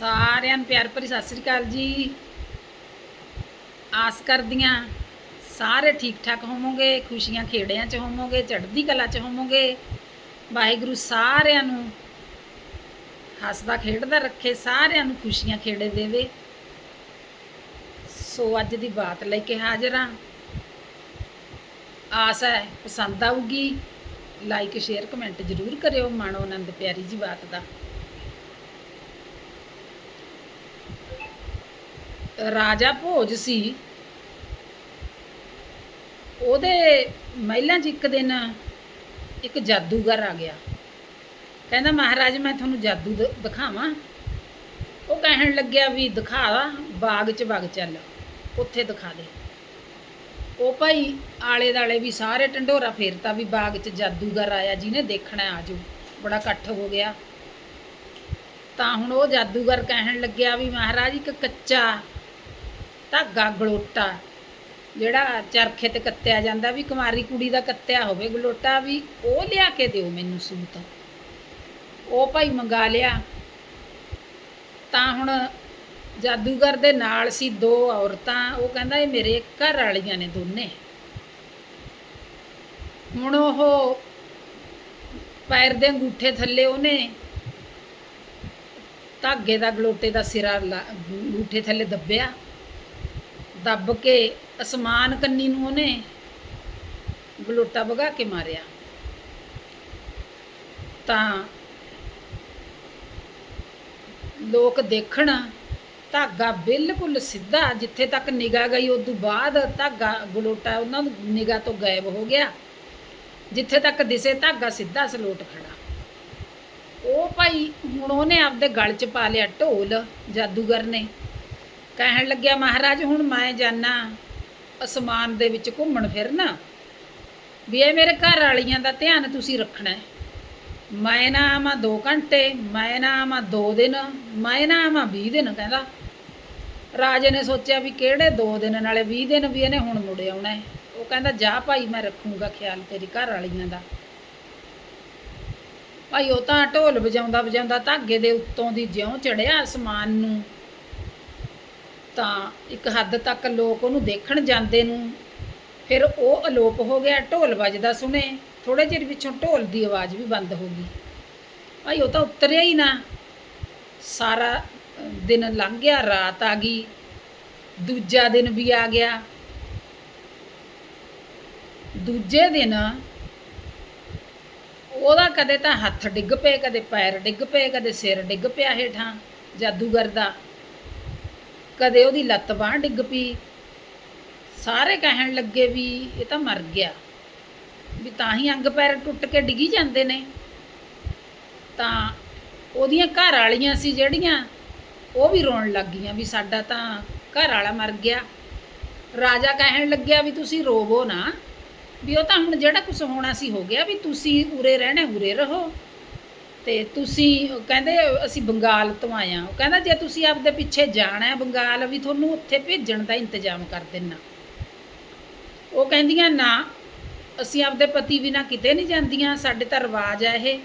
ਸਾਰਿਆਂ ਨੂੰ ਪਿਆਰ ਭਰੀ ਸਤਿ ਸ੍ਰੀ ਅਕਾਲ ਜੀ। ਆਸ ਕਰਦੀਆਂ ਸਾਰੇ ਠੀਕ ਠਾਕ ਹੋਵੋਗੇ, ਖੁਸ਼ੀਆਂ ਖੇੜਿਆਂ 'ਚ ਹੋਵੋਗੇ, ਚੜ੍ਹਦੀ ਕਲਾ 'ਚ ਹੋਵੋਗੇ। ਵਾਹਿਗੁਰੂ ਸਾਰਿਆਂ ਨੂੰ ਹੱਸਦਾ ਖੇਡਦਾ ਰੱਖੇ, ਸਾਰਿਆਂ ਨੂੰ ਖੁਸ਼ੀਆਂ ਖੇੜੇ ਦੇਵੇ। ਸੋ ਅੱਜ ਦੀ ਬਾਤ ਲੈ ਕੇ ਹਾਜ਼ਰ ਹਾਂ। ਆਸ ਹੈ, ਪਸੰਦ ਆਊਗੀ ਲਾਈਕ ਸ਼ੇਅਰ ਕਮੈਂਟ ਜ਼ਰੂਰ ਕਰਿਓ ਮਾਣੋ ਆਨੰਦ ਪਿਆਰੀ ਜੀ ਬਾਤ ਦਾ। ਰਾਜਾ ਭੋਜ ਸੀ, ਉਹਦੇ ਮਹਿਲਾਂ 'ਚ ਇੱਕ ਦਿਨ ਇੱਕ ਜਾਦੂਗਰ ਆ ਗਿਆ। ਕਹਿੰਦਾ, ਮਹਾਰਾਜ, ਮੈਂ ਤੁਹਾਨੂੰ ਜਾਦੂ ਦ- ਦਿਖਾਵਾਂ। ਉਹ ਕਹਿਣ ਲੱਗਿਆ ਵੀ, ਦਿਖਾ ਬਾਗ 'ਚ ਵਗ ਚੱਲ, ਉੱਥੇ ਦਿਖਾ ਦੇ। ਉਹ ਭਾਈ ਆਲੇ ਦਾਲੇ ਵੀ ਸਾਰੇ ਢੰਡੋਰਾ ਫੇਰਤਾ ਵੀ ਬਾਗ 'ਚ ਜਾਦੂਗਰ ਆਇਆ, ਜਿਹਨੇ ਦੇਖਣਾ ਆਜੋ ਬੜਾ ਇਕੱਠ ਹੋ ਗਿਆ। ਤਾਂ ਹੁਣ ਉਹ ਜਾਦੂਗਰ ਕਹਿਣ ਲੱਗਿਆ ਵੀ, ਮਹਾਰਾਜ, ਇੱਕ ਕੱਚਾ ਧਾਗਾ ਗਲੋਟਾ ਜਿਹੜਾ ਚਰਖੇ ਤੇ ਕੱਤਿਆ ਜਾਂਦਾ ਵੀ, ਕੁਮਾਰੀ ਕੁੜੀ ਦਾ ਕੱਤਿਆ ਹੋਵੇ ਗਲੋਟਾ ਵੀ, ਉਹ ਲਿਆ ਕੇ ਦਿਓ ਮੈਨੂੰ ਸੂਤ। ਉਹ ਭਾਈ ਮੰਗਾ ਲਿਆ। ਤਾਂ ਹੁਣ ਜਾਦੂਗਰ ਦੇ ਨਾਲ ਸੀ ਦੋ ਔਰਤਾਂ, ਉਹ ਕਹਿੰਦਾ ਇਹ ਮੇਰੇ ਘਰ ਵਾਲੀਆਂ ਨੇ ਦੋਨੇ। ਹੁਣ ਉਹ ਪੈਰ ਦੇ ਅੰਗੂਠੇ ਥੱਲੇ ਉਹਨੇ ਧਾਗੇ ਦਾ ਗਲੋਟੇ ਦਾ ਸਿਰਾ ਲਾ- ਅੰਗੂਠੇ ਥੱਲੇ ਦੱਬਿਆ। ਦੱਬ ਕੇ ਅਸਮਾਨ ਕੰਨੀ ਨੂੰ ਉਹਨੇ ਗਲੋਟਾ ਵਗਾ ਕੇ ਮਾਰਿਆ। ਤਾਂ ਲੋਕ ਦੇਖਣ, ਧਾਗਾ ਬਿਲਕੁਲ ਸਿੱਧਾ ਜਿੱਥੇ ਤੱਕ ਨਿਗਾਹ ਗਈ ਉਸ ਤੋਂ ਬਾਅਦ ਧਾਗਾ ਗਲੋਟਾ ਉਹਨਾਂ ਦੀ ਨਿਗਾਹ ਤੋਂ ਗਾਇਬ ਹੋ ਗਿਆ। ਜਿੱਥੇ ਤੱਕ ਦਿਸੇ, ਧਾਗਾ ਸਿੱਧਾ ਸਲੋਟ ਖੜਾ। ਉਹ ਭਾਈ ਹੁਣ ਉਹਨੇ ਆਪਦੇ ਗਲ 'ਚ ਪਾ ਲਿਆ ਢੋਲ, ਜਾਦੂਗਰ ਨੇ। ਕਹਿਣ ਲੱਗਿਆ, ਮਹਾਰਾਜ, ਹੁਣ ਮੈਂ ਜਾਣਾ ਅਸਮਾਨ ਦੇ ਵਿੱਚ ਘੁੰਮਣ ਫਿਰਨਾ। ਵੀ ਇਹ ਮੇਰੇ ਘਰ ਵਾਲੀਆਂ ਦਾ ਧਿਆਨ ਤੁਸੀਂ ਰੱਖਣਾ ਮੈਂ ਨਾ ਆਵਾਂ 2 ਘੰਟੇ, ਮੈਂ ਨਾ ਆਵਾਂ 2 ਦਿਨ, ਮੈਂ ਨਾ ਆਵਾਂ 20 ਦਿਨ, ਕਹਿੰਦਾ। ਰਾਜੇ ਨੇ ਸੋਚਿਆ ਵੀ ਕਿਹੜੇ 2 ਦਿਨ, ਨਾਲੇ 20 ਦਿਨ ਵੀ ਇਹਨੇ ਹੁਣ ਮੁੜ ਆਉਣਾ ਉਹ ਕਹਿੰਦਾ, ਜਾ ਭਾਈ, ਮੈਂ ਰੱਖੂੰਗਾ ਖਿਆਲ ਤੇਰੀ ਘਰ ਵਾਲੀਆਂ ਦਾ। ਭਾਈ, ਉਹ ਤਾਂ ਢੋਲ ਵਜਾਉਂਦਾ ਵਜਾਉਂਦਾ ਧਾਗੇ ਦੇ ਉੱਤੋਂ ਦੀ ਜਿਉਂ ਚੜਿਆ ਅਸਮਾਨ ਨੂੰ। ਤਾਂ ਇੱਕ ਹੱਦ ਤੱਕ ਲੋਕ ਉਹਨੂੰ ਦੇਖਣ ਜਾਂਦੇ ਨੂੰ। ਫਿਰ ਉਹ ਅਲੋਪ ਹੋ ਗਿਆ, ਢੋਲ ਵੱਜਦਾ ਸੁਣੇ। ਥੋੜੇ ਚਿਰ ਪਿੱਛੋਂ ਢੋਲ ਦੀ ਆਵਾਜ਼ ਵੀ ਬੰਦ ਹੋ ਗਈ। ਭਾਈ, ਉਹ ਤਾਂ ਉਤਰਿਆ ਹੀ ਨਾ। ਸਾਰਾ ਦਿਨ ਲੰਘ ਗਿਆ, ਰਾਤ ਆ ਗਈ। ਦੂਜਾ ਦਿਨ ਵੀ ਆ ਗਿਆ। ਦੂਜੇ ਦਿਨ ਉਹਦਾ ਕਦੇ ਤਾਂ ਹੱਥ ਡਿੱਗ ਪਏ, ਕਦੇ ਪੈਰ ਡਿੱਗ ਪਏ, ਕਦੇ ਸਿਰ ਡਿੱਗ ਪਿਆ ਹੇਠਾਂ। ਜਾਦੂਗਰ ਦਾ ਕਦੇ ਉਹਦੀ ਲੱਤ ਬਾਂਹ ਡਿੱਗ ਪਈ। ਸਾਰੇ ਕਹਿਣ ਲੱਗੇ ਵੀ ਇਹ ਤਾਂ ਮਰ ਗਿਆ। ਵੀ ਤਾਂ ਹੀ ਅੰਗ ਪੈਰ ਟੁੱਟ ਕੇ ਡਿੱਗੀ ਜਾਂਦੇ ਨੇ। ਤਾਂ ਉਹਦੀਆਂ ਘਰ ਵਾਲੀਆਂ ਸੀ ਜਿਹੜੀਆਂ, ਉਹ ਵੀ ਰੋਣ ਲੱਗ ਗਈਆਂ ਵੀ ਸਾਡਾ ਤਾਂ ਘਰ ਵਾਲਾ ਮਰ ਗਿਆ। ਰਾਜਾ ਕਹਿਣ ਲੱਗਿਆ ਵੀ ਤੁਸੀਂ ਰੋਵੋ ਨਾ। ਵੀ ਉਹ ਤਾਂ ਹੁਣ ਜਿਹੜਾ ਕੁਝ ਹੋਣਾ ਸੀ ਹੋ ਗਿਆ ਵੀ ਤੁਸੀਂ ਉਰੇ ਰਹਿਣਾ, ਉਰੇ ਰਹੋ। ਤੇ ਤੁਸੀਂ, ਉਹ ਕਹਿੰਦੇ ਅਸੀਂ ਬੰਗਾਲ ਤੋਂ ਆਏ ਹਾਂ। ਉਹ ਕਹਿੰਦਾ ਜੇ ਤੁਸੀਂ ਆਪਦੇ ਪਿੱਛੇ ਜਾਣਾ ਹੈ ਬੰਗਾਲ, ਵੀ ਤੁਹਾਨੂੰ ਉੱਥੇ ਭੇਜਣ ਦਾ ਇੰਤਜ਼ਾਮ ਕਰ ਦੇਣਾ ਉਹ ਕਹਿੰਦੀਆਂ, ਨਾ, ਅਸੀਂ ਆਪਦੇ ਪਤੀ ਬਿਨਾ ਕਿਤੇ ਨਹੀਂ ਜਾਂਦੀਆਂ, ਸਾਡੇ ਤਾਂ ਰਿਵਾਜ ਹੈ ਇਹ,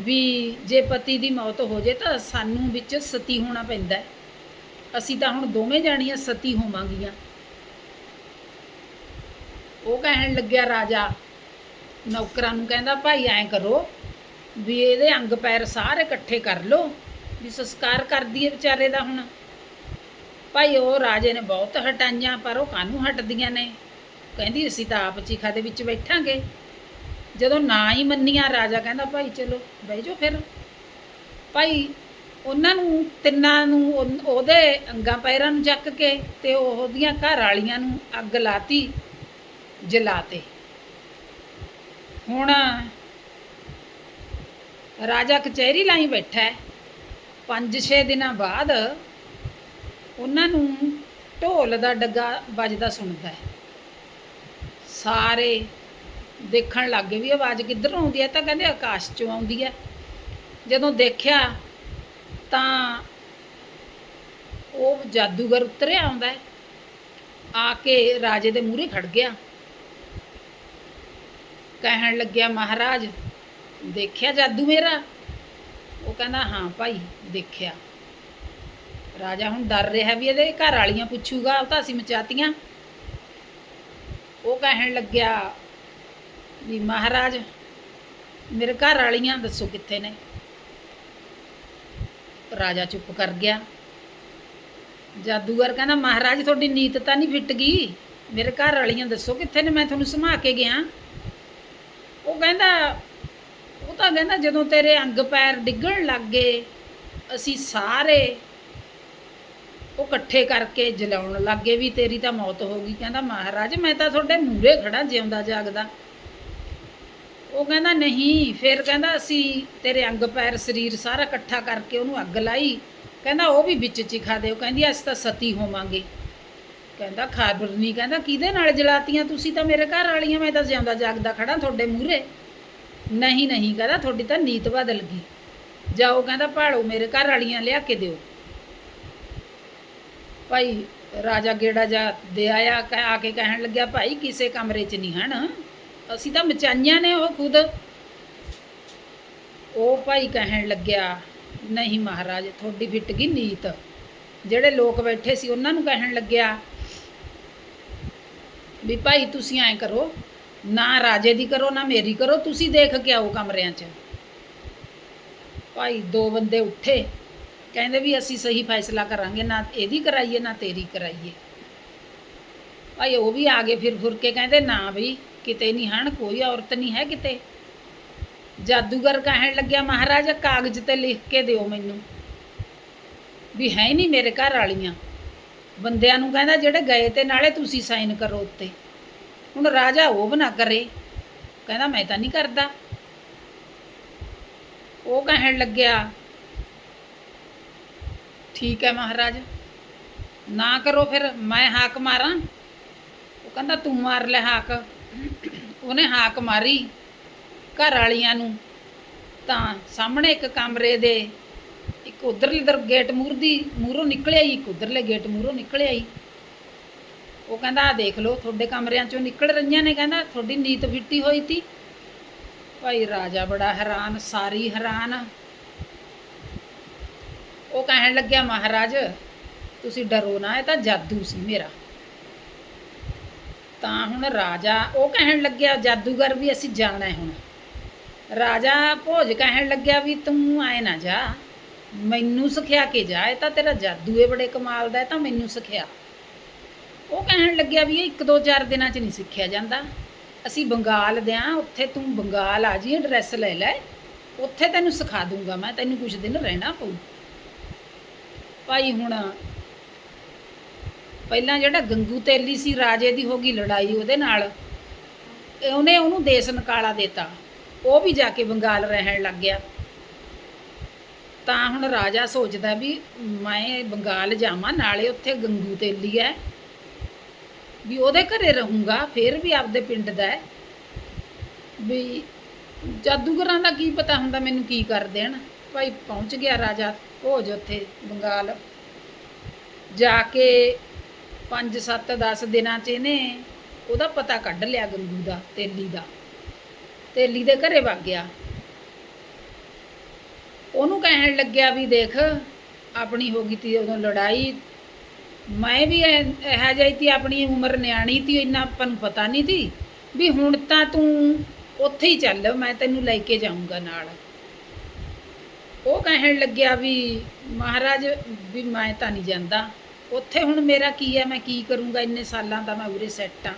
ਵੀ ਜੇ ਪਤੀ ਦੀ ਮੌਤ ਹੋ ਜੇ ਤਾਂ ਸਾਨੂੰ ਵਿੱਚ ਸਤੀ ਹੋਣਾ ਪੈਂਦਾ ਹੈ। ਅਸੀਂ ਤਾਂ ਹੁਣ ਦੋਵੇਂ ਜਾਣੀਆਂ ਸਤੀ ਹੋਵਾਂਗੀਆਂ। ਉਹ ਕਹਿਣ ਲੱਗਿਆ, ਰਾਜਾ, ਨੌਕਰਾਂ ਨੂੰ ਕਹਿੰਦਾ, ਭਾਈ, ਐਂ ਕਰੋ ਵੀ ਇਹਦੇ ਅੰਗ ਪੈਰ ਸਾਰੇ ਇਕੱਠੇ ਕਰ ਲਓ, ਵੀ ਸੰਸਕਾਰ ਕਰ ਦਈਏ ਵਿਚਾਰੇ ਦਾ ਹੁਣ। ਭਾਈ ਉਹ ਰਾਜੇ ਨੇ ਬਹੁਤ ਹਟਾਈਆਂ, ਪਰ ਉਹ ਕਾਹਨੂੰ ਹਟਦੀਆਂ ਨੇ? ਕਹਿੰਦੀ, ਅਸੀਂ ਤਾਂ ਆਪ ਚੀਖਾ ਦੇ ਵਿੱਚ ਬੈਠਾਂਗੇ। ਜਦੋਂ ਨਾ ਹੀ ਮੰਨੀਆਂ, ਰਾਜਾ ਕਹਿੰਦਾ, ਭਾਈ ਚਲੋ, ਬਹਿ ਜਾਓ ਫਿਰ। ਭਾਈ, ਉਹਨਾਂ ਨੂੰ, ਤਿੰਨਾਂ ਨੂੰ ਉਹ- ਉਹਦੇ ਅੰਗਾਂ ਪੈਰਾਂ ਨੂੰ ਚੱਕ ਕੇ ਤੇ ਉਹਦੀਆਂ ਘਰ ਵਾਲੀਆਂ ਨੂੰ ਅੱਗ ਲਾਤੀ, ਜਲਾਤੇ। ਹੁਣ ਰਾਜਾ ਕਚਹਿਰੀ ਲਾਈ ਬੈਠਾ ਹੈ। 5-6 ਦਿਨਾਂ ਬਾਅਦ ਉਹਨਾਂ ਨੂੰ ਢੋਲ ਦਾ ਡੱਗਾ ਵੱਜਦਾ ਸੁਣਦਾ ਹੈ। ਸਾਰੇ ਦੇਖਣ ਲੱਗ ਗਏ ਵੀ ਆਵਾਜ਼ ਕਿੱਧਰੋਂ ਆਉਂਦੀ ਹੈ, ਤਾਂ ਕਹਿੰਦੇ ਆਕਾਸ਼ ਚੋਂ ਆਉਂਦੀ ਹੈ। ਜਦੋਂ ਦੇਖਿਆ ਤਾਂ ਉਹ ਜਾਦੂਗਰ ਉਤਰਿਆ ਆਉਂਦਾ ਹੈ। ਆ ਕੇ ਰਾਜੇ ਦੇ ਮੂਹਰੇ ਖੜ ਗਿਆ। ਕਹਿਣ ਲੱਗਿਆ, ਮਹਾਰਾਜ ਦੇਖਿਆ ਜਾਦੂ ਮੇਰਾ? ਉਹ ਕਹਿੰਦਾ, ਹਾਂ ਭਾਈ, ਦੇਖਿਆ। ਰਾਜਾ ਹੁਣ ਡਰ ਰਿਹਾ ਵੀ ਇਹਦੇ ਘਰ ਵਾਲੀਆਂ ਪੁੱਛੂਗਾ, ਉਹ ਤਾਂ ਅਸੀਂ ਮਚਾਤੀਆਂ। ਉਹ ਕਹਿਣ ਲੱਗਿਆ, ਵੀ ਮਹਾਰਾਜ, ਮੇਰੇ ਘਰ ਵਾਲੀਆਂ ਦੱਸੋ ਕਿੱਥੇ ਨੇ? ਰਾਜਾ ਚੁੱਪ ਕਰ ਗਿਆ। ਜਾਦੂਗਰ ਕਹਿੰਦਾ, ਮਹਾਰਾਜ, ਤੁਹਾਡੀ ਨੀਤ ਤਾਂ ਨਹੀਂ ਫਿੱਟ ਗਈ। ਮੇਰੇ ਘਰ ਵਾਲੀਆਂ ਦੱਸੋ ਕਿੱਥੇ ਨੇ? ਮੈਂ ਤੁਹਾਨੂੰ ਸਮਾ ਕੇ ਗਿਆ। ਉਹ ਕਹਿੰਦਾ ਉਹ ਤਾਂ ਕਹਿੰਦਾ ਜਦੋਂ ਤੇਰੇ ਅੰਗ ਪੈਰ ਡਿੱਗਣ ਲੱਗ ਗਏ, ਅਸੀਂ ਸਾਰੇ ਉਹ ਇਕੱਠੇ ਕਰਕੇ ਜਲਾਉਣ ਲੱਗੇ ਵੀ ਤੇਰੀ ਤਾਂ ਮੌਤ ਹੋ ਗਈ। ਕਹਿੰਦਾ, ਮਹਾਰਾਜ, ਮੈਂ ਤਾਂ ਤੁਹਾਡੇ ਮੂਹਰੇ ਖੜਾ ਜਿਉਂਦਾ ਜਾਗਦਾ। ਉਹ ਕਹਿੰਦਾ, ਨਹੀਂ। ਫਿਰ ਕਹਿੰਦਾ, ਅਸੀਂ ਤੇਰੇ ਅੰਗ ਪੈਰ ਸਰੀਰ ਸਾਰਾ ਇਕੱਠਾ ਕਰਕੇ ਉਹਨੂੰ ਅੱਗ ਲਾਈ। ਕਹਿੰਦਾ, ਉਹ ਵੀ ਵਿੱਚ ਚਿਖਾ ਦਿਓ। ਕਹਿੰਦੀ, ਅਸੀਂ ਤਾਂ ਸਤੀ ਹੋਵਾਂਗੇ। ਕਹਿੰਦਾ, ਖਾਬਰ ਨਹੀਂ। ਕਹਿੰਦਾ, ਕਿਹਦੇ ਨਾਲ ਜਲਾਤੀਆਂ? ਤੁਸੀਂ ਤਾਂ ਮੇਰੇ ਘਰ ਵਾਲੀਆਂ, ਮੈਂ ਤਾਂ ਜਿਉਂਦਾ ਜਾਗਦਾ ਖੜਾ ਤੁਹਾਡੇ ਮੂਹਰੇ। ਨਹੀਂ ਨਹੀਂ, ਕਹਿੰਦਾ ਤੁਹਾਡੀ ਤਾਂ ਨੀਤ ਬਦਲ ਗਈ। ਜਾਓ, ਕਹਿੰਦਾ ਭਾਲੋ ਮੇਰੇ ਘਰ ਵਾਲੀਆਂ ਲਿਆ ਕੇ ਦਿਓ। ਭਾਈ ਰਾਜਾ ਗੇੜਾ ਜਾ ਦੇ ਆਇਆ ਆ ਕੇ ਕਹਿਣ ਲੱਗਿਆ, ਭਾਈ ਕਿਸੇ ਕਮਰੇ 'ਚ ਨਹੀਂ ਹਨ ਅਸੀਂ ਤਾਂ ਮਚਾਈਆਂ ਨੇ ਉਹ ਖੁਦ। ਉਹ ਭਾਈ ਕਹਿਣ ਲੱਗਿਆ, ਨਹੀਂ ਮਹਾਰਾਜ, ਤੁਹਾਡੀ ਫਿੱਟ ਗਈ ਨੀਤ। ਜਿਹੜੇ ਲੋਕ ਬੈਠੇ ਸੀ ਉਹਨਾਂ ਨੂੰ ਕਹਿਣ ਲੱਗਿਆ ਵੀ ਭਾਈ ਤੁਸੀਂ ਐਂ ਕਰੋ ਨਾ ਰਾਜੇ ਦੀ ਕਰੋ, ਨਾ ਮੇਰੀ ਕਰੋ, ਤੁਸੀਂ ਦੇਖ ਕੇ ਆਓ ਕਮਰਿਆਂ 'ਚ। ਭਾਈ, ਦੋ ਬੰਦੇ ਉੱਠੇ। ਕਹਿੰਦੇ ਵੀ ਅਸੀਂ ਸਹੀ ਫੈਸਲਾ ਕਰਾਂਗੇ, ਨਾ ਇਹਦੀ ਕਰਾਈਏ, ਨਾ ਤੇਰੀ ਕਰਾਈਏ। ਭਾਈ, ਉਹ ਵੀ ਆ ਗਏ ਫਿਰ ਫੁਰ ਕੇ ਕਹਿੰਦੇ ਨਾ ਬਈ, ਕਿਤੇ ਨਹੀਂ ਹਣ, ਕੋਈ ਔਰਤ ਨਹੀਂ ਹੈ ਕਿਤੇ। ਜਾਦੂਗਰ ਕਹਿਣ ਲੱਗਿਆ, ਮਹਾਰਾਜ, ਕਾਗਜ਼ ਤੇ ਲਿਖ ਕੇ ਦਿਓ ਮੈਨੂੰ। ਵੀ ਹੈ ਨਹੀਂ ਮੇਰੇ ਘਰ ਵਾਲੀਆਂ। ਬੰਦਿਆਂ ਨੂੰ ਕਹਿੰਦਾ, ਜਿਹੜੇ ਗਏ ਤੇ ਨਾਲੇ ਤੁਸੀਂ ਸਾਈਨ ਕਰੋ ਉੱਤੇ। ਹੁਣ ਰਾਜਾ ਉਹ ਬਣਾ ਕਰੇ ਕਹਿੰਦਾ ਮੈਂ ਤਾਂ ਨਹੀਂ ਕਰਦਾ। ਉਹ ਕਹਿਣ ਲੱਗਿਆ, ਠੀਕ ਹੈ ਮਹਾਰਾਜ, ਨਾ ਕਰੋ ਫਿਰ, ਮੈਂ ਹਾਕ ਮਾਰਾਂ। ਉਹ ਕਹਿੰਦਾ, ਤੂੰ ਮਾਰ ਲੈ ਹਾਕ। ਉਹਨੇ ਹਾਕ ਮਾਰੀ ਘਰ ਵਾਲੀਆਂ ਨੂੰ। ਤਾਂ ਸਾਹਮਣੇ ਇੱਕ ਕਮਰੇ ਦੇ ਇੱਕ ਉਧਰਲੇ ਦਰ ਗੇਟ ਮੂਰ ਦੀ ਮੂਹਰੋਂ ਨਿਕਲਿਆ ਹੀ ਇੱਕ ਉਧਰਲੇ ਗੇਟ ਮੂਹਰੋਂ ਨਿਕਲਿਆ ਹੀ ਉਹ ਕਹਿੰਦਾ ਆ ਦੇਖ ਲਓ, ਤੁਹਾਡੇ ਕਮਰਿਆਂ ਚੋਂ ਨਿਕਲ ਰਹੀਆਂ ਨੇ। ਕਹਿੰਦਾ, ਤੁਹਾਡੀ ਨੀਤ ਫਿੱਟੀ ਹੋਈ ਤੀ। ਭਾਈ ਰਾਜਾ ਬੜਾ ਹੈਰਾਨ, ਸਾਰੀ ਹੈਰਾਨ। ਉਹ ਕਹਿਣ ਲੱਗਿਆ, ਮਹਾਰਾਜ, ਤੁਸੀਂ ਡਰੋ ਨਾ, ਇਹ ਤਾਂ ਜਾਦੂ ਸੀ ਮੇਰਾ। ਤਾਂ ਹੁਣ ਰਾਜਾ, ਉਹ ਕਹਿਣ ਲੱਗਿਆ, ਜਾਦੂਗਰ ਵੀ ਅਸੀਂ ਜਾਣਾ ਹੁਣ। ਰਾਜਾ ਭੋਜ ਕਹਿਣ ਲੱਗਿਆ ਵੀ, ਤੂੰ ਆਏ ਨਾ ਜਾ। ਮੈਨੂੰ ਸਿਖਿਆ ਕੇ ਜਾ, ਇਹ ਤਾਂ ਤੇਰਾ ਜਾਦੂ ਏ, ਬੜੇ ਕਮਾਲ ਦਾ, ਇਹ ਤਾਂ ਮੈਨੂੰ ਸਿਖਿਆ। ਉਹ ਕਹਿਣ ਲੱਗਿਆ ਵੀ ਇਹ ਇੱਕ ਦੋ ਚਾਰ ਦਿਨਾਂ 'ਚ ਨਹੀਂ ਸਿੱਖਿਆ ਜਾਂਦਾ। ਅਸੀਂ ਬੰਗਾਲ ਦੇ ਆਂ ਉੱਥੇ ਤੂੰ ਬੰਗਾਲ ਆ ਜੀ ਐਡਰੈਸ ਲੈ ਲੈ। ਉੱਥੇ ਤੈਨੂੰ ਸਿਖਾ ਦੂੰਗਾ ਮੈਂ, ਤੈਨੂੰ ਕੁਝ ਦਿਨ ਰਹਿਣਾ ਪਊ। ਭਾਈ ਹੁਣ ਪਹਿਲਾਂ ਜਿਹੜਾ ਗੰਗੂ ਤੇਲੀ ਸੀ, ਰਾਜੇ ਦੀ ਹੋ ਗਈ ਲੜਾਈ ਉਹਦੇ ਨਾਲ ਉਹਨੇ ਉਹਨੂੰ ਦੇਸ ਨਕਾਲਾ ਦਿੱਤਾ। ਉਹ ਵੀ ਜਾ ਕੇ ਬੰਗਾਲ ਰਹਿਣ ਲੱਗ ਗਿਆ। ਤਾਂ ਹੁਣ ਰਾਜਾ ਸੋਚਦਾ ਵੀ ਮੈਂ ਬੰਗਾਲ ਜਾਵਾਂ, ਨਾਲੇ ਉੱਥੇ ਗੰਗੂ ਤੇਲੀ ਹੈ। ਵੀ ਉਹਦੇ ਘਰੇ ਰਹੂੰਗਾ, ਫਿਰ ਵੀ ਆਪਦੇ ਪਿੰਡ ਦਾ ਹੈ। ਵੀ ਜਾਦੂਗਰਾਂ ਦਾ ਕੀ ਪਤਾ ਹੁੰਦਾ ਮੈਨੂੰ ਕੀ ਕਰ ਦੇਣ। ਭਾਈ ਪਹੁੰਚ ਗਿਆ ਰਾਜਾ ਭੋਜ ਉੱਥੇ ਬੰਗਾਲ। ਜਾ ਕੇ 5 7 10 ਦਿਨਾਂ ਚ ਇਹਨੇ ਉਹਦਾ ਪਤਾ ਕੱਢ ਲਿਆ ਗੰਗੂ ਦਾ, ਤੇਲੀ ਦਾ। ਤੇਲੀ ਦੇ ਘਰੇ ਵਗ ਗਿਆ। ਉਹਨੂੰ ਕਹਿਣ ਲੱਗਿਆ ਵੀ ਦੇਖ, ਆਪਣੀ ਹੋ ਗਈ ਤੀ ਉਦੋਂ ਲੜਾਈ ਮੈਂ ਵੀ ਇਹ ਇਹੋ ਜਿਹੀ ਤੀ ਆਪਣੀ ਉਮਰ ਨਿਆਣੀ ਤੀ, ਇੰਨਾ ਆਪਾਂ ਨੂੰ ਪਤਾ ਨਹੀਂ ਤੀ ਵੀ ਹੁਣ ਤਾਂ ਤੂੰ ਉੱਥੇ ਹੀ ਚੱਲ, ਮੈਂ ਤੈਨੂੰ ਲੈ ਕੇ ਜਾਊਂਗਾ ਨਾਲ। ਉਹ ਕਹਿਣ ਲੱਗਿਆ ਵੀ ਮਹਾਰਾਜ ਵੀ ਮੈਂ ਤਾਂ ਨਹੀਂ ਜਾਂਦਾ। ਉੱਥੇ ਹੁਣ ਮੇਰਾ ਕੀ ਹੈ, ਮੈਂ ਕੀ ਕਰੂੰਗਾ? ਇੰਨੇ ਸਾਲਾਂ ਦਾ ਮੈਂ ਉਰੇ ਸੈੱਟ ਆ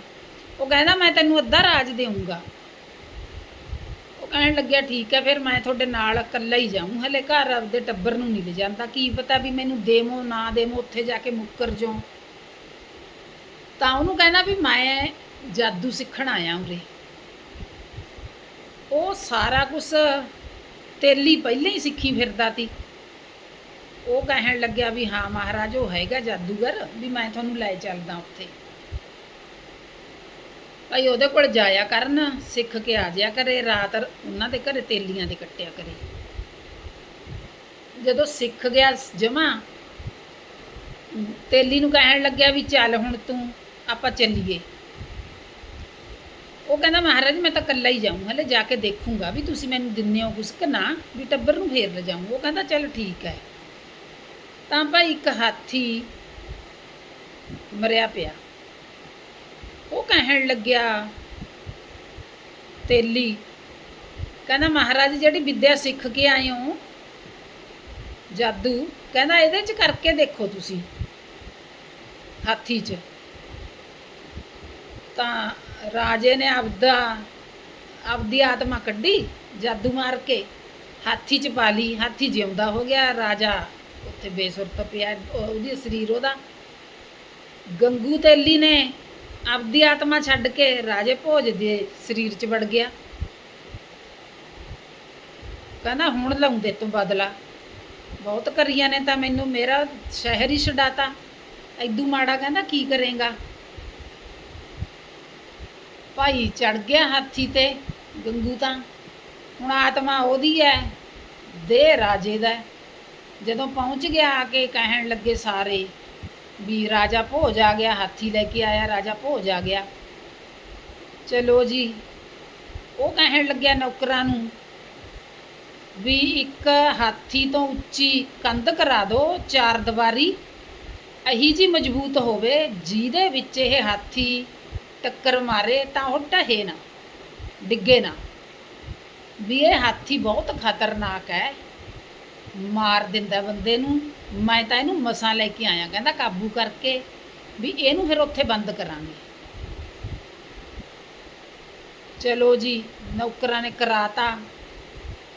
ਉਹ ਕਹਿੰਦਾ, ਮੈਂ ਤੈਨੂੰ ਅੱਧਾ ਰਾਜ ਦੇਊਂਗਾ। ਉਹ ਕਹਿਣ ਲੱਗਿਆ, ਠੀਕ ਹੈ, ਫਿਰ ਮੈਂ ਤੁਹਾਡੇ ਨਾਲ ਇਕੱਲਾ ਹੀ ਜਾਊਂ। ਹਲੇ ਘਰ ਆਪਦੇ ਟੱਬਰ ਨੂੰ ਨਹੀਂ ਲੈ ਜਾਂਦਾ ਕੀ ਪਤਾ ਵੀ ਮੈਨੂੰ ਦੇਵੋ, ਨਾ ਦੇਵੋ, ਉੱਥੇ ਜਾ ਕੇ ਮੁੱਕਰ ਜਾਉ? ਤਾਂ ਉਹਨੂੰ ਕਹਿਣਾ ਵੀ ਮੈਂ ਜਾਦੂ ਸਿੱਖਣ ਆਇਆ ਉਰੇ। ਉਹ ਸਾਰਾ ਕੁਝ ਤੇਲੀ ਪਹਿਲਾਂ ਹੀ ਸਿੱਖੀ ਫਿਰਦਾ ਸੀ। ਉਹ ਕਹਿਣ ਲੱਗਿਆ ਵੀ ਹਾਂ ਮਹਾਰਾਜ, ਉਹ ਹੈਗਾ ਜਾਦੂਗਰ, ਵੀ ਮੈਂ ਤੁਹਾਨੂੰ ਲੈ ਚੱਲਦਾ ਉੱਥੇ। ਭਾਈ ਉਹਦੇ ਕੋਲ ਜਾਇਆ ਕਰਨ, ਸਿੱਖ ਕੇ ਆ ਜਾਇਆ ਕਰੇ, ਰਾਤ ਉਹਨਾਂ ਦੇ ਘਰੇ ਤੇਲੀਆਂ ਦੇ ਕੱਟਿਆ ਕਰੇ। ਜਦੋਂ ਸਿੱਖ ਗਿਆ ਜਮਾ, ਤੇਲੀ ਨੂੰ ਕਹਿਣ ਲੱਗਿਆ ਵੀ ਚੱਲ ਹੁਣ ਤੂੰ, ਆਪਾਂ ਚੱਲੀਏ। ਉਹ ਕਹਿੰਦਾ, ਮਹਾਰਾਜ, ਮੈਂ ਤਾਂ ਇਕੱਲਾ ਹੀ ਜਾਊਂ, ਹਲੇ ਜਾ ਕੇ ਦੇਖੂੰਗਾ ਵੀ ਤੁਸੀਂ ਮੈਨੂੰ ਦਿੰਦੇ ਹੋ ਕੁਛ ਕਿ ਨਾ, ਵੀ ਟੱਬਰ ਨੂੰ ਫੇਰ ਲਿਜਾਊਂ ਉਹ ਕਹਿੰਦਾ, ਚੱਲ ਠੀਕ ਹੈ। ਤਾਂ ਭਾਈ ਇੱਕ ਹਾਥੀ ਮਰਿਆ ਪਿਆ। ਉਹ ਕਹਿਣ ਲੱਗਿਆ, ਤੇਲੀ, ਕਹਿੰਦਾ ਮਹਾਰਾਜ ਜਿਹੜੀ ਵਿੱਦਿਆ ਸਿੱਖ ਕੇ ਆਏ ਹੋ, ਜਾਦੂ, ਕਹਿੰਦਾ ਇਹਦੇ ਚ ਕਰਕੇ ਦੇਖੋ ਤੁਸੀਂ, ਹਾਥੀ ਚ। ਤਾਂ ਰਾਜੇ ਨੇ ਆਪਦਾ, ਆਪਦੀ ਆਤਮਾ ਕੱਢੀ, ਜਾਦੂ ਮਾਰ ਕੇ, ਹਾਥੀ ਚ ਪਾ ਲਈ, ਹਾਥੀ ਜਿਉਂਦਾ ਹੋ ਗਿਆ, ਰਾਜਾ ਉੱਥੇ ਬੇਸੁਰਤ ਪਿਆ, ਉਹਦੀ ਸਰੀਰ ਉਹਦਾ। ਗੰਗੂ ਤੇਲੀ ਨੇ ਆਪਦੀ ਆਤਮਾ ਛੱਡ ਕੇ ਰਾਜੇ ਭੋਜ ਦੇ ਸਰੀਰ ਚ ਵੜ ਗਿਆ। ਕਹਿੰਦਾ, ਹੁਣ ਲਾਉਂਦੇ ਤੂੰ ਬਦਲਾ। ਬਹੁਤ ਕਰੀਆਂ ਨੇ ਤਾਂ ਮੈਨੂੰ, ਮੇਰਾ ਸ਼ਹਿਰ ਹੀ ਛਡਾਤਾ। ਐਦੂ ਮਾੜਾ ਕਹਿੰਦਾ, ਕੀ ਕਰੇਗਾ? ਭਾਈ ਚੜ ਗਿਆ ਹਾਥੀ ਤੇ, ਗੰਗੂ ਤਾਂ। ਹੁਣ ਆਤਮਾ ਉਹਦੀ ਹੈ ਦੇ ਰਾਜੇ ਦਾ। ਜਦੋਂ ਪਹੁੰਚ ਗਿਆ ਆ ਕੇ ਕਹਿਣ ਲੱਗੇ ਸਾਰੇ ਵੀ ਰਾਜਾ ਭੋਜ ਆ ਗਿਆ, ਹਾਥੀ ਲੈ ਕੇ ਆਇਆ, ਰਾਜਾ ਭੋਜ ਆ ਗਿਆ। ਚਲੋ ਜੀ, ਉਹ ਕਹਿਣ ਲੱਗਿਆ ਨੌਕਰਾਂ ਨੂੰ ਵੀ ਇੱਕ ਹਾਥੀ ਤੋਂ ਉੱਚੀ ਕੰਧ ਕਰਾ ਦਿਓ ਚਾਰ ਦੀਵਾਰੀ। ਅਹੀ ਜੀ ਮਜ਼ਬੂਤ ਹੋਵੇ, ਜਿਹਦੇ ਵਿੱਚ ਇਹ ਹਾਥੀ ਟੱਕਰ ਮਾਰੇ ਤਾਂ ਉਹ ਢਹੇ ਨਾ, ਡਿੱਗੇ ਨਾ। ਵੀ ਇਹ ਹਾਥੀ ਬਹੁਤ ਖਤਰਨਾਕ ਹੈ। ਮਾਰ ਦਿੰਦਾ ਬੰਦੇ ਨੂੰ। ਮੈਂ ਤਾਂ ਇਹਨੂੰ ਮਸਾਂ ਲੈ ਕੇ ਆਇਆ, ਕਹਿੰਦਾ ਕਾਬੂ ਕਰਕੇ ਵੀ ਇਹਨੂੰ ਫਿਰ ਉੱਥੇ ਬੰਦ ਕਰਾਂਗੇ। ਚਲੋ ਜੀ, ਨੌਕਰਾਂ ਨੇ ਕਰਾਤਾ।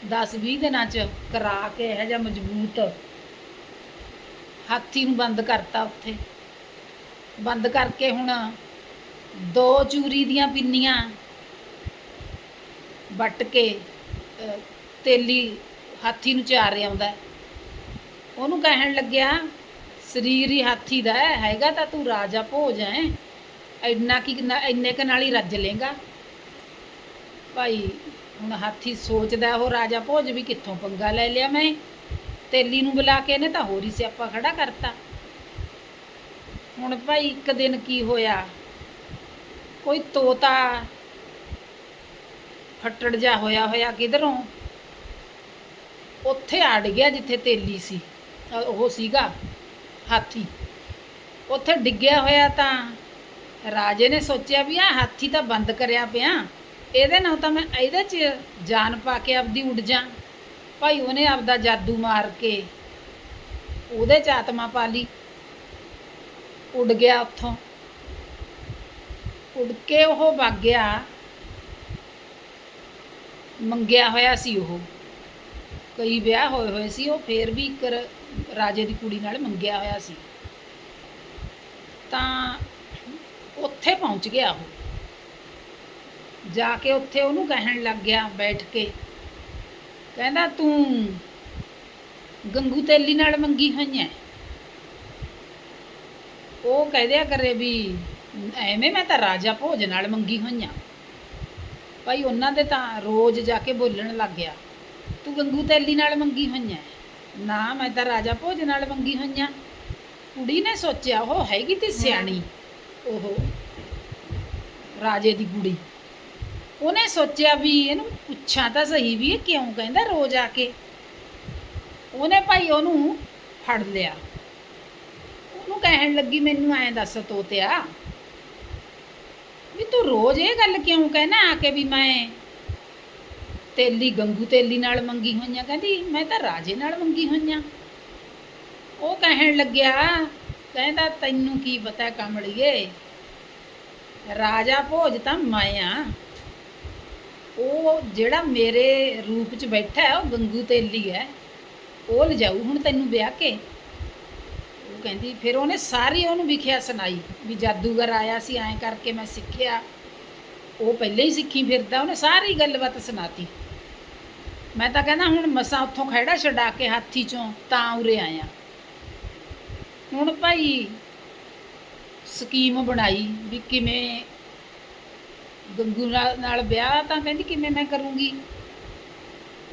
10-20 ਦਿਨਾਂ ਚ ਕਰਾ ਕੇ ਇਹ ਜਿਹਾ ਮਜ਼ਬੂਤ ਹਾਥੀ ਨੂੰ ਬੰਦ ਕਰਤਾ ਉੱਥੇ। ਬੰਦ ਕਰਕੇ ਹੁਣ ਦੋ ਚੂਰੀ ਦੀਆਂ ਪਿੰਨੀਆਂ ਵੱਟ ਕੇ ਤੇਲੀ ਹਾਥੀ ਨੂੰ ਚਾਰ ਆਉਂਦਾ ਉਹਨੂੰ ਕਹਿਣ ਲੱਗਿਆ, ਸਰੀਰ ਹੀ ਹਾਥੀ ਦਾ ਹੈ, ਹੈਗਾ ਤਾਂ ਤੂੰ ਰਾਜਾ ਭੋਜ ਹੈ ਇੰਨਾ ਕੀ ਇੰਨੇ ਕ ਨਾਲ ਹੀ ਰੱਜ ਲੇਗਾ ਭਾਈ, ਹੁਣ ਹਾਥੀ ਸੋਚਦਾ ਉਹ ਰਾਜਾ ਭੋਜ ਵੀ ਕਿੱਥੋਂ ਪੰਗਾ ਲੈ ਲਿਆ ਮੈਂ। ਤੇਲੀ ਨੂੰ ਬੁਲਾ ਕੇ ਇਹਨੇ ਤਾਂ ਹੋਰ ਹੀ ਸਿਆਪਾ ਖੜਾ ਕਰਤਾ। ਹੁਣ ਭਾਈ, ਇੱਕ ਦਿਨ ਕੀ ਹੋਇਆ? ਕੋਈ ਤੋਤਾ ਫੱਟੜ ਜਾ ਹੋਇਆ ਹੋਇਆ ਕਿਧਰੋਂ? ਉੱਥੇ ਅੜ ਗਿਆ ਜਿੱਥੇ ਤੇਲੀ ਸੀ ਉਹ ਸੀਗਾ ਹਾਥੀ। ਉੱਥੇ ਡਿੱਗਿਆ ਹੋਇਆ ਤਾਂ ਰਾਜੇ ਨੇ ਸੋਚਿਆ ਵੀ ਆ ਹਾਥੀ ਤਾਂ ਬੰਦ ਕਰਿਆ ਪਿਆ। ਇਹਦੇ ਨਾਲ ਤਾਂ ਮੈਂ ਇਹਦੇ 'ਚ ਜਾਨ ਪਾ ਕੇ ਆਪਦੀ ਉੱਡ ਜਾ। ਭਾਈ ਉਹਨੇ ਆਪਦਾ ਜਾਦੂ ਮਾਰ ਕੇ ਉਹਦੇ 'ਚ ਆਤਮਾ ਪਾ ਲਈ। ਉੱਡ ਗਿਆ ਉੱਥੋਂ। ਉੱਡ ਕੇ ਉਹ ਵਗ ਗਿਆ। ਮੰਗਿਆ ਹੋਇਆ ਸੀ ਉਹ। ਕਈ ਵਿਆਹ ਹੋਏ ਹੋਏ ਸੀ, ਉਹ ਫੇਰ ਵੀ ਇੱਕ ਰਾਜੇ ਦੀ ਕੁੜੀ ਨਾਲ ਮੰਗਿਆ ਹੋਇਆ ਸੀ। ਤਾਂ ਉੱਥੇ ਪਹੁੰਚ ਗਿਆ ਉਹ। ਜਾ ਕੇ ਉੱਥੇ ਉਹਨੂੰ ਕਹਿਣ ਲੱਗ ਗਿਆ ਬੈਠ ਕੇ। ਕਹਿੰਦਾ, ਤੂੰ ਗੰਗੂ ਤੇਲੀ ਨਾਲ ਮੰਗੀ ਹੋਈ ਐ? ਉਹ ਕਹਦਿਆ ਕਰੇ ਵੀ ਐਵੇਂ ਮੈਂ ਤਾਂ ਰਾਜਾ ਭੋਜ ਨਾਲ ਮੰਗੀ ਹੋਈਆਂ ਭਾਈ ਉਹਨਾਂ ਦੇ ਤਾਂ ਰੋਜ਼ ਜਾ ਕੇ ਬੋਲਣ ਲੱਗ ਗਿਆ। ਤੂੰ ਗੰਗੂ ਤੇਲੀ ਨਾਲ ਮੰਗੀ ਹੋਈਆਂ। ਨਾ, ਮੈਂ ਤਾਂ ਰਾਜਾ ਭੋਜ ਨਾਲ ਮੰਗੀ ਹੋਈਆਂ। ਕੁੜੀ ਨੇ ਸੋਚਿਆ, ਉਹ ਹੈਗੀ ਤੇ ਸਿਆਣੀ। ਉਹ ਰਾਜੇ ਦੀ ਕੁੜੀ। ਉਹਨੇ ਸੋਚਿਆ ਵੀ ਇਹਨੂੰ ਪੁੱਛਾਂ ਤਾਂ ਸਹੀ ਵੀ ਇਹ ਕਿਉਂ ਕਹਿੰਦਾ ਰੋਜ਼ ਆ ਕੇ। ਉਹਨੇ ਭਾਈ ਉਹਨੂੰ ਫੜ ਲਿਆ। ਉਹਨੂੰ ਕਹਿਣ ਲੱਗੀ, ਮੈਨੂੰ ਐਂ ਦੱਸ ਤੋਤਿਆ, ਵੀ ਤੂੰ ਰੋਜ਼ ਇਹ ਗੱਲ ਕਿਉਂ ਕਹਿਣਾ ਆ ਕੇ ਵੀ ਮੈਂ ਤੇਲੀ ਗੰਗੂ ਤੇਲੀ ਨਾਲ ਮੰਗੀ ਹੋਈਆਂ, ਕਹਿੰਦੀ ਮੈਂ ਤਾਂ ਰਾਜੇ ਨਾਲ ਮੰਗੀ ਹੋਈਆਂ। ਉਹ ਕਹਿਣ ਲੱਗਿਆ ਕਹਿੰਦਾ ਤੈਨੂੰ ਕੀ ਪਤਾ ਕਮੜੀਏ ਰਾਜਾ ਭੋਜ ਤਾਂ ਮੈਂ ਆ। ਉਹ ਜਿਹੜਾ ਮੇਰੇ ਰੂਪ ਚ ਬੈਠਾ ਹੈ, ਉਹ ਗੰਗੂ ਤੇਲੀ ਹੈ। ਉਹ ਲਿਜਾਊ ਹੁਣ ਤੈਨੂੰ ਵਿਆਹ ਕੇ। ਉਹ ਕਹਿੰਦੀ, ਫਿਰ ਉਹਨੇ ਸਾਰੀ ਉਹਨੂੰ ਵਿਖਿਆ ਸੁਣਾਈ, ਵੀ ਜਾਦੂਗਰ ਆਇਆ ਸੀ, ਐਂ ਕਰਕੇ ਮੈਂ ਸਿੱਖਿਆ। ਉਹ ਪਹਿਲੇ ਹੀ ਸਿੱਖੀ ਫਿਰਦਾ, ਉਹਨੇ ਸਾਰੀ ਗੱਲਬਾਤ ਸੁਣਾਤੀ। ਮੈਂ ਤਾਂ ਕਹਿੰਦਾ ਹੁਣ ਮਸਾਂ ਉੱਥੋਂ ਖੜਾ ਛਡਾ ਕੇ ਹਾਥੀ ਚੋਂ ਤਾਂ ਉਰੇ ਆਇਆ। ਹੁਣ ਭਾਈ ਸਕੀਮ ਬਣਾਈ ਵੀ ਕਿਵੇਂ ਗੰਗੂ ਨਾਲ ਵਿਆਹ ਤਾਂ ਕਹਿੰਦੀ ਕਿਵੇਂ ਮੈਂ ਕਰੂੰਗੀ।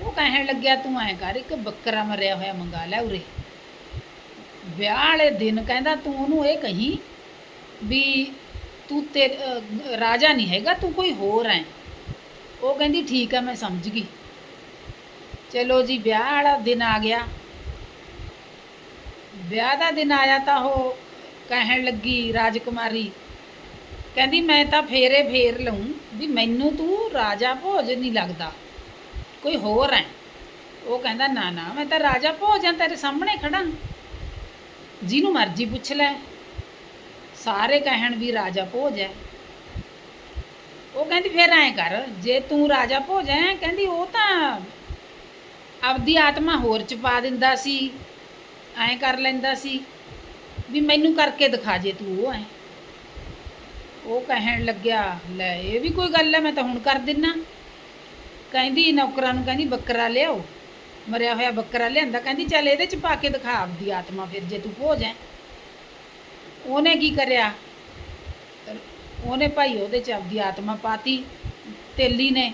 ਉਹ ਕਹਿਣ ਲੱਗਿਆ, ਤੂੰ ਐਂ ਕਰ, ਇੱਕ ਬੱਕਰਾ ਮਰਿਆ ਹੋਇਆ ਮੰਗਾ ਲੈ ਉਰੇ। ਵਿਆਹ ਵਾਲੇ ਦਿਨ ਕਹਿੰਦਾ, ਤੂੰ ਉਹਨੂੰ ਇਹ ਕਹੀਂ ਵੀ ਤੂੰ ਤੇ ਰਾਜਾ ਨਹੀਂ ਹੈਗਾ, ਤੂੰ ਕੋਈ ਹੋਰ ਹੈ ਉਹ ਕਹਿੰਦੀ, ਠੀਕ ਹੈ ਮੈਂ ਸਮਝ ਗਈ। ਚਲੋ ਜੀ, ਵਿਆਹ ਵਾਲਾ ਦਿਨ ਆ ਗਿਆ। ਵਿਆਹ ਦਾ ਦਿਨ ਆਇਆ ਤਾਂ ਉਹ ਕਹਿਣ ਲੱਗੀ ਰਾਜਕੁਮਾਰੀ, ਕਹਿੰਦੀ ਮੈਂ ਤਾਂ ਫੇਰੇ ਫੇਰ ਲਊਂ ਵੀ ਮੈਨੂੰ ਤੂੰ ਰਾਜਾ ਭੋਜ ਨਹੀਂ ਲੱਗਦਾ, ਕੋਈ ਹੋਰ ਹੈ ਉਹ ਕਹਿੰਦਾ, ਨਾ ਨਾ, ਮੈਂ ਤਾਂ ਰਾਜਾ ਭੋਜ ਹਾਂ ਤੇਰੇ ਸਾਹਮਣੇ ਖੜਾ। ਜਿਹਨੂੰ ਮਰਜ਼ੀ ਪੁੱਛ ਲੈ। ਸਾਰੇ ਕਹਿਣ ਵੀ ਰਾਜਾ ਭੋਜ ਹੈ ਉਹ ਕਹਿੰਦੀ, ਫੇਰ ਐਂ ਕਰ, ਜੇ ਤੂੰ ਰਾਜਾ ਭੋਜ ਹੈ ਕਹਿੰਦੀ ਉਹ ਤਾਂ ਆਪਦੀ ਆਤਮਾ ਹੋਰ ਚ ਪਾ ਦਿੰਦਾ ਸੀ, ਐਂ ਕਰ ਲੈਂਦਾ ਸੀ, ਵੀ ਮੈਨੂੰ ਕਰਕੇ ਦਿਖਾ ਜੇ ਤੂੰ ਉਹ ਐ। ਉਹ ਕਹਿਣ ਲੱਗਿਆ, ਲੈ ਇਹ ਵੀ ਕੋਈ ਗੱਲ ਹੈ ਮੈਂ ਤਾਂ ਹੁਣ ਕਰ ਦਿੰਨਾ। ਕਹਿੰਦੀ ਨੌਕਰਾਂ ਨੂੰ ਕਹਿੰਦੀ ਬੱਕਰਾ ਲਿਆਓ। ਮਰਿਆ ਹੋਇਆ ਬੱਕਰਾ ਲਿਆਂਦਾ, ਕਹਿੰਦੀ ਚੱਲ ਇਹਦੇ ਚ ਪਾ ਕੇ ਦਿਖਾ ਆਪਦੀ ਆਤਮਾ ਫਿਰ ਜੇ ਤੂੰ ਭੋਜ ਹੈ ਉਹਨੇ ਕੀ ਕਰਿਆ? ਉਹਨੇ ਭਾਈ ਉਹਦੇ ਚ ਆਪਦੀ ਆਤਮਾ ਪਾਤੀ, ਤੇਲੀ ਨੇ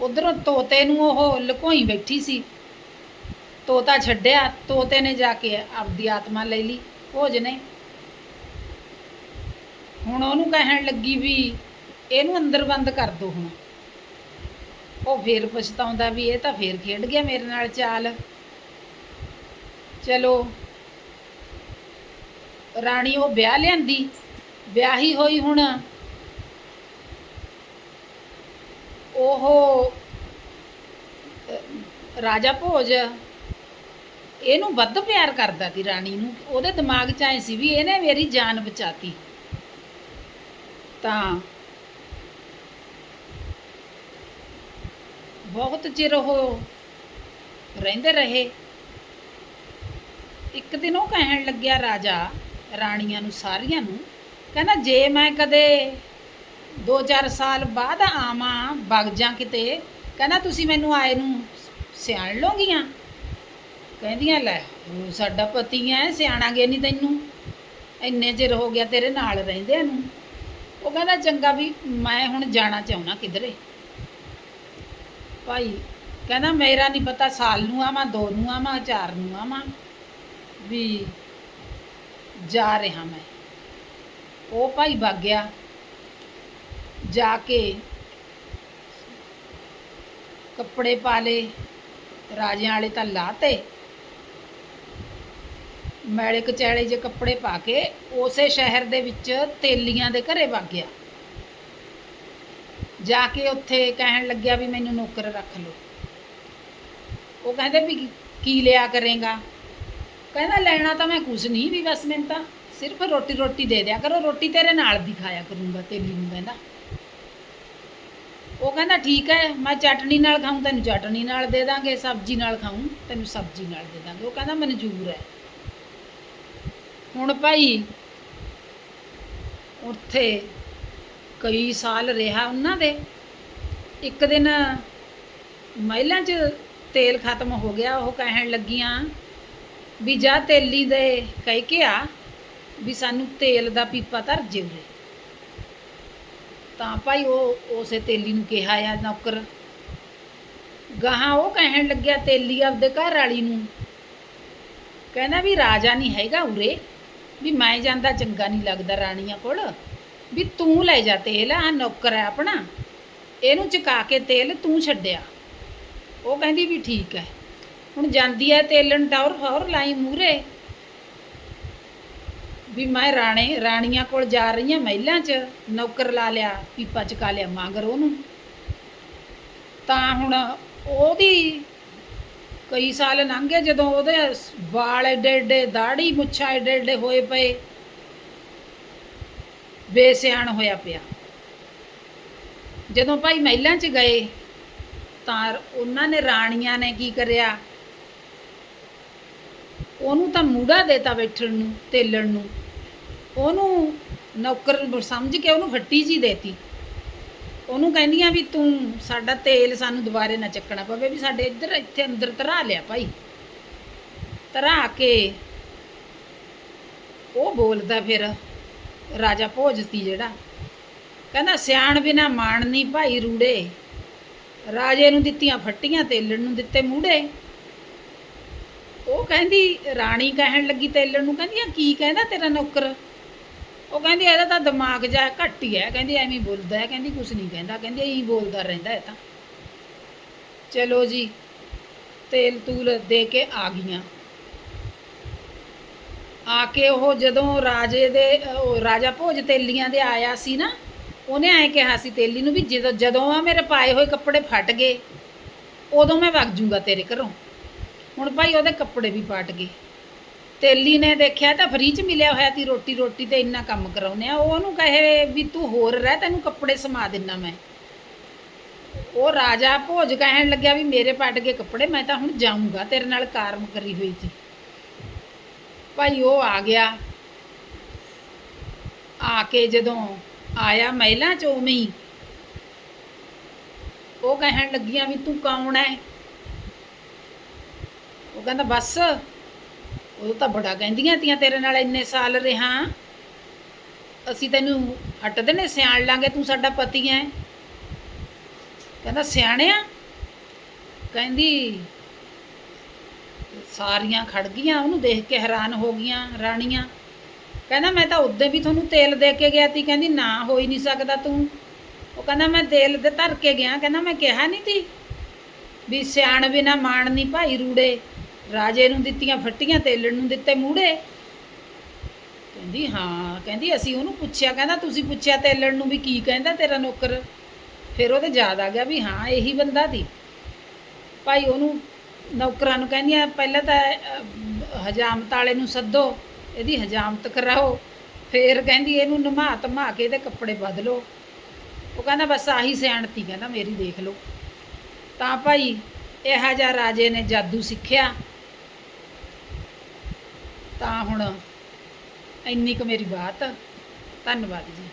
ਉਧਰੋਂ ਤੋਤੇ ਨੂੰ ਉਹ ਲੁਕੋਈ ਬੈਠੀ ਸੀ। ਤੋਤਾ ਛੱਡਿਆ, ਤੋਤੇ ਨੇ ਜਾ ਕੇ ਆਪਦੀ ਆਤਮਾ ਲੈ ਲਈ, ਭੋਜ ਨੇ। ਹੁਣ ਉਹਨੂੰ ਕਹਿਣ ਲੱਗੀ ਵੀ ਇਹਨੂੰ ਅੰਦਰ ਬੰਦ ਕਰ ਦੋ ਹੁਣ। ਉਹ ਫੇਰ ਪਛਤਾਉਂਦਾ ਵੀ ਇਹ ਤਾਂ ਫੇਰ ਖੇਡ ਗਿਆ ਮੇਰੇ ਨਾਲ ਚਾਲ। ਚਲੋ, ਰਾਣੀ ਉਹ ਵਿਆਹ ਲਿਆਂਦੀ। ਵਿਆਹੀ ਹੋਈ ਹੁਣ ਉਹ ਰਾਜਾ ਭੋਜ ਇਹਨੂੰ ਵੱਧ ਪਿਆਰ ਕਰਦਾ ਸੀ ਰਾਣੀ ਨੂੰ। ਉਹਦੇ ਦਿਮਾਗ 'ਚ ਆਏ ਸੀ ਵੀ ਇਹਨੇ ਮੇਰੀ ਜਾਨ ਬਚਾਤੀ। ਤਾਂ ਬਹੁਤ ਚਿਰ ਉਹ ਰਹਿੰਦੇ ਰਹੇ। ਇੱਕ ਦਿਨ ਉਹ ਕਹਿਣ ਲੱਗਿਆ, ਰਾਜਾ, ਰਾਣੀਆਂ ਨੂੰ, ਸਾਰੀਆਂ ਨੂੰ, ਕਹਿੰਦਾ, ਜੇ ਮੈਂ ਕਦੇ 2-4 ਸਾਲ ਬਾਅਦ ਆਵਾਂ, ਵਗ ਜਾਂ ਕਿਤੇ, ਕਹਿੰਦਾ, ਤੁਸੀਂ ਮੈਨੂੰ ਆਏ ਨੂੰ ਸਿਆਣ ਲਓਗੀਆਂ ਕਹਿੰਦੀਆਂ, ਲੈ ਉਹ ਸਾਡਾ ਪਤੀ ਐ, ਸਿਆਣਾਂਗੇ ਨਹੀਂ ਤੈਨੂੰ। ਇੰਨੇ ਚਿਰ ਹੋ ਗਿਆ ਤੇਰੇ ਨਾਲ ਰਹਿੰਦਿਆਂ ਨੂੰ। ਉਹ ਕਹਿੰਦਾ, ਚੰਗਾ ਵੀ ਮੈਂ ਹੁਣ ਜਾਣਾ ਚਾਹੁੰਦਾ ਕਿਧਰੇ? ਭਾਈ ਕਹਿੰਦਾ, ਮੇਰਾ ਨਹੀਂ ਪਤਾ, ਸਾਲ ਨੂੰ ਆਵਾਂ, ਦੋ ਨੂੰ ਆਵਾਂ, ਚਾਰ ਨੂੰ ਆਵਾਂ, ਵੀ ਜਾ ਰਿਹਾ ਮੈਂ। ਉਹ ਭਾਈ ਵਗ ਗਿਆ। ਜਾ ਕੇ ਕੱਪੜੇ ਪਾ ਲਏ, ਰਾਜਿਆਂ ਵਾਲੇ ਤਾਂ ਲਾਤੇ। ਮੈਲੇ ਕਚੈਲੇ ਜੇ ਕੱਪੜੇ ਪਾ ਕੇ ਉਸੇ ਸ਼ਹਿਰ ਦੇ ਵਿੱਚ ਤੇਲੀਆਂ ਦੇ ਘਰੇ ਵਗ ਗਿਆ। ਜਾ ਕੇ ਉੱਥੇ ਕਹਿਣ ਲੱਗਿਆ ਵੀ ਮੈਨੂੰ ਨੌਕਰ ਰੱਖ ਲਓ। ਉਹ ਕਹਿੰਦੇ ਵੀ ਕੀ ਲਿਆ ਕਰੇਗਾ? ਕਹਿੰਦਾ ਲੈਣਾ ਤਾਂ ਮੈਂ ਕੁਝ ਨਹੀਂ ਵੀ ਬਸ ਮੈਨੂੰ ਤਾਂ ਸਿਰਫ ਰੋਟੀ ਰੋਟੀ ਦੇ ਦਿਆ ਕਰੋ, ਰੋਟੀ ਤੇਰੇ ਨਾਲ ਦੀ ਖਾਇਆ ਕਰੂੰਗਾ ਤੇਲੀ ਨੂੰ ਕਹਿੰਦਾ। ਉਹ ਕਹਿੰਦਾ, ਠੀਕ ਹੈ, ਮੈਂ ਚਟਣੀ ਨਾਲ ਖਾਊਂ, ਤੈਨੂੰ ਚਟਣੀ ਨਾਲ ਦੇ ਦਾਂਗੇ, ਸਬਜ਼ੀ ਨਾਲ ਖਾਊਂ, ਤੈਨੂੰ ਸਬਜ਼ੀ ਨਾਲ ਦੇ ਦਾਂਗੇ। ਉਹ ਕਹਿੰਦਾ, ਮਨਜ਼ੂਰ ਹੈ। ਹੁਣ ਭਾਈ ਉੱਥੇ ਕਈ ਸਾਲ ਰਿਹਾ ਉਹਨਾਂ ਦੇ। ਇੱਕ ਦਿਨ ਮਹਿਲਾਂ 'ਚ ਤੇਲ ਖਤਮ ਹੋ ਗਿਆ, ਉਹ ਕਹਿਣ ਲੱਗੀਆਂ ਵੀ ਜਾ ਤੇਲੀ ਦੇ ਕਹਿ ਕੇ ਆ ਵੀ ਸਾਨੂੰ ਤੇਲ ਦਾ ਪੀਪਾ ਧਰ ਜੇ। ਤਾਂ ਭਾਈ ਉਹ ਉਸੇ ਤੇਲੀ ਨੂੰ ਕਿਹਾ ਆ, ਨੌਕਰ। ਗਾਹਾਂ ਉਹ ਕਹਿਣ ਲੱਗਿਆ, ਤੇਲੀ ਆਪਦੇ ਘਰ ਵਾਲੀ ਨੂੰ। ਕਹਿੰਦਾ ਵੀ ਰਾਜਾ ਨਹੀਂ ਹੈਗਾ ਉਰੇ, ਵੀ ਮੈਂ ਜਾਂਦਾ ਚੰਗਾ ਨਹੀਂ ਲੱਗਦਾ ਰਾਣੀਆਂ ਕੋਲ। ਵੀ ਤੂੰ ਲੈ ਜਾ ਤੇਲ ਆ ਨੌਕਰ ਹੈ ਆਪਣਾ। ਇਹਨੂੰ ਚੁਕਾ ਕੇ ਤੇਲ ਤੂੰ ਛੱਡਿਆ। ਉਹ ਕਹਿੰਦੀ ਵੀ ਠੀਕ ਹੈ। ਹੁਣ ਜਾਂਦੀ ਹੈ ਤੇਲਣ ਟੌਰ ਹੋਰ ਲਾਈ ਮੂਰੇ ਵੀ ਮੈਂ ਰਾਣੇ, ਰਾਣੀਆਂ ਕੋਲ ਜਾ ਰਹੀ ਹਾਂ ਮਹਿਲਾਂ 'ਚ, ਨੌਕਰ ਲਾ ਲਿਆ, ਪੀਪਾ ਚਕਾ ਲਿਆ ਮਗਰ ਉਹਨੂੰ। ਤਾਂ ਹੁਣ ਉਹਦੀ ਕਈ ਸਾਲ ਲੰਘ ਗਏ ਜਦੋਂ ਉਹਦੇ ਵਾਲ ਏਡੇ ਏਡੇ ਦਾੜੀ ਮੁੱਛਾਂ ਏਡੇ ਏਡੇ ਹੋਏ ਪਏ, ਬੇਸਿਆਣ ਹੋਇਆ ਪਿਆ। ਜਦੋਂ ਭਾਈ ਮਹਿਲਾਂ 'ਚ ਗਏ, ਤਾਂ ਉਹਨਾਂ ਨੇ ਰਾਣੀਆਂ ਨੇ ਕੀ ਕਰਿਆ? ਉਹਨੂੰ ਤਾਂ ਮੂੜਾ ਦੇਤਾ ਬੈਠਣ ਨੂੰ, ਤੇਲਣ ਨੂੰ। ਉਹਨੂੰ ਨੌਕਰ ਨੂੰ ਸਮਝ ਕੇ ਉਹਨੂੰ ਫੱਟੀ ਜੀ ਦੇਤੀ। ਉਹਨੂੰ ਕਹਿੰਦੀਆਂ ਵੀ ਤੂੰ ਸਾਡਾ ਤੇਲ ਸਾਨੂੰ ਦੁਬਾਰੇ ਨਾ ਚੱਕਣਾ ਪਵੇ ਵੀ ਸਾਡੇ ਇੱਧਰ, ਇੱਥੇ ਅੰਦਰ ਧਰਾ ਲਿਆ ਭਾਈ। ਧਰਾ ਕੇ ਉਹ ਬੋਲਦਾ ਫਿਰ ਰਾਜਾ ਭੋਜ ਸੀ ਜਿਹੜਾ। ਕਹਿੰਦਾ, ਸਿਆਣ ਬਿਨਾ ਮਾਣ ਨਹੀਂ ਭਾਈ ਰੂੜੇ। ਰਾਜੇ ਨੂੰ ਦਿੱਤੀਆਂ ਫੱਟੀਆਂ ਤੇਲਣ ਨੂੰ ਦਿੱਤੇ ਮੂੜੇ। ਉਹ ਕਹਿੰਦੀ, ਰਾਣੀ ਕਹਿਣ ਲੱਗੀ ਤੇਲਣ ਨੂੰ, ਕਹਿੰਦੀ, ਆ ਕੀ ਕਹਿੰਦਾ ਤੇਰਾ ਨੌਕਰ? ਉਹ ਕਹਿੰਦੀ ਇਹਦਾ ਤਾਂ ਦਿਮਾਗ ਜਾ ਘੱਟ ਹੀ ਹੈ। ਕਹਿੰਦੀ ਐਵੇਂ ਬੋਲਦਾ ਹੈ, ਕਹਿੰਦੀ ਕੁਝ ਨਹੀਂ ਕਹਿੰਦਾ। ਕਹਿੰਦੀ ਇਹੀ ਬੋਲਦਾ ਰਹਿੰਦਾ ਹੈ ਤਾਂ। ਚਲੋ ਜੀ, ਤੇਲ ਤੂਲ ਦੇ ਕੇ ਆ ਗਈਆਂ। ਆ ਕੇ ਉਹ ਜਦੋਂ ਰਾਜੇ ਦੇ ਰਾਜਾ ਭੋਜ ਤੇਲੀਆਂ ਦੇ ਆਇਆ ਸੀ ਨਾ, ਉਹਨੇ ਐਂ ਕਿਹਾ ਸੀ ਤੇਲੀ ਨੂੰ ਵੀ ਜਦੋਂ ਜਦੋਂ ਆ ਮੇਰੇ ਪਾਏ ਹੋਏ ਕੱਪੜੇ ਫਟ ਗਏ, ਉਦੋਂ ਮੈਂ ਵਗ ਜੂੰਗਾ ਤੇਰੇ ਘਰੋਂ। ਹੁਣ ਭਾਈ ਉਹਦੇ ਕੱਪੜੇ ਵੀ ਪਟ ਗਏ। ਤੇਲੀ ਨੇ ਦੇਖਿਆ ਤਾਂ ਫ੍ਰੀ ਚ ਮਿਲਿਆ ਹੋਇਆ ਤੀ ਰੋਟੀ ਰੋਟੀ ਤੇ ਇੰਨਾ ਕੰਮ ਕਰਾਉਨੇ ਆ। ਉਹ ਉਹਨੂੰ ਕਹੇ ਵੀ ਤੂੰ ਹੋਰ ਰਹਿ, ਤੈਨੂੰ ਕੱਪੜੇ ਸਮਾ ਦਿੰਨਾ ਮੈਂ। ਉਹ ਰਾਜਾ ਭੋਜ ਕਹਿਣ ਲੱਗਿਆ ਵੀ ਮੇਰੇ ਪੱਟ ਗਏ ਕੱਪੜੇ, ਮੈਂ ਤਾਂ ਹੁਣ ਜਾਊਂਗਾ, ਤੇਰੇ ਨਾਲ ਕਾਰਮ ਕਰੀ ਹੋਈ ਸੀ। ਭਾਈ ਉਹ ਆ ਗਿਆ। ਆ ਕੇ ਜਦੋਂ ਆਇਆ ਮਹਿਲਾ ਚ ਉਵੇਂ ਹੀ, ਉਹ ਕਹਿਣ ਲੱਗੀਆਂ ਵੀ ਤੂੰ ਕੌਣ ਹੈ ਉਹ ਕਹਿੰਦਾ, ਬਸ। ਉਹ ਤਾਂ ਬੜਾ ਕਹਿੰਦੀਆਂ ਤੀਆਂ ਤੇਰੇ ਨਾਲ ਇੰਨੇ ਸਾਲ ਰਿਹਾ। ਅਸੀਂ ਤੈਨੂੰ ਹਟਦੇ ਨੇ ਸਿਆਣ ਲਾਂਗੇ, ਤੂੰ ਸਾਡਾ ਪਤੀ ਹੈ ਕਹਿੰਦਾ, ਸਿਆਣਿਆ? ਕਹਿੰਦੀ, ਸਾਰੀਆਂ ਖੜ ਗਈਆਂ, ਉਹਨੂੰ ਦੇਖ ਕੇ ਹੈਰਾਨ ਹੋ ਗਈਆਂ ਰਾਣੀਆਂ। ਕਹਿੰਦਾ, ਮੈਂ ਤਾਂ ਉਦੋਂ ਵੀ ਤੁਹਾਨੂੰ ਤੇਲ ਦੇ ਕੇ ਗਿਆ ਤੀ। ਕਹਿੰਦੀ, ਨਾ, ਹੋ ਹੀ ਨਹੀਂ ਸਕਦਾ ਤੂੰ। ਉਹ ਕਹਿੰਦਾ, ਮੈਂ ਤੇਲ ਦੇ ਧਰ ਕੇ ਗਿਆ। ਕਹਿੰਦਾ, ਮੈਂ ਕਿਹਾ ਨਹੀਂ ਤੀ ਵੀ ਸਿਆਣ ਬਿਨਾ ਮਾਣ ਨਹੀਂ ਭਾਈ ਰੂੜੇ। ਰਾਜੇ ਨੂੰ ਦਿੱਤੀਆਂ ਫੱਟੀਆਂ, ਤੇਲਣ ਨੂੰ ਦਿੱਤੇ ਮੂੜੇ। ਕਹਿੰਦੀ, ਹਾਂ, ਕਹਿੰਦੀ, ਅਸੀਂ ਉਹਨੂੰ ਪੁੱਛਿਆ, ਕਹਿੰਦਾ, ਤੁਸੀਂ ਪੁੱਛਿਆ ਤੇਲਣ ਨੂੰ ਵੀ ਕੀ ਕਹਿੰਦਾ ਤੇਰਾ ਨੌਕਰ? ਫਿਰ ਉਹਦੇ ਯਾਦ ਆ ਗਿਆ ਵੀ ਹਾਂ, ਇਹੀ ਬੰਦਾ ਸੀ। ਭਾਈ ਉਹਨੂੰ ਨੌਕਰਾਂ ਨੂੰ ਕਹਿੰਦੀਆਂ ਪਹਿਲਾਂ ਤਾਂ ਹਜਾਮਤ ਵਾਲੇ ਨੂੰ ਸੱਦੋ, ਇਹਦੀ ਹਜਾਮਤ ਕਰਾਓ। ਫੇਰ ਕਹਿੰਦੀ, ਇਹਨੂੰ ਨਮਾ ਧਮਾ ਕੇ ਇਹਦੇ ਕੱਪੜੇ ਬਦਲੋ। ਉਹ ਕਹਿੰਦਾ, ਬਸ ਆਹੀ ਸਿਆਣਤੀ, ਕਹਿੰਦਾ, ਮੇਰੀ ਦੇਖ ਲਓ। ਤਾਂ ਭਾਈ, ਇਹੋ ਜਿਹਾ ਰਾਜੇ ਨੇ ਜਾਦੂ ਸਿੱਖਿਆ। ਤਾਂ ਹੁਣ ਇੰਨੀ ਕੁ ਮੇਰੀ ਬਾਤ। ਧੰਨਵਾਦ ਜੀ।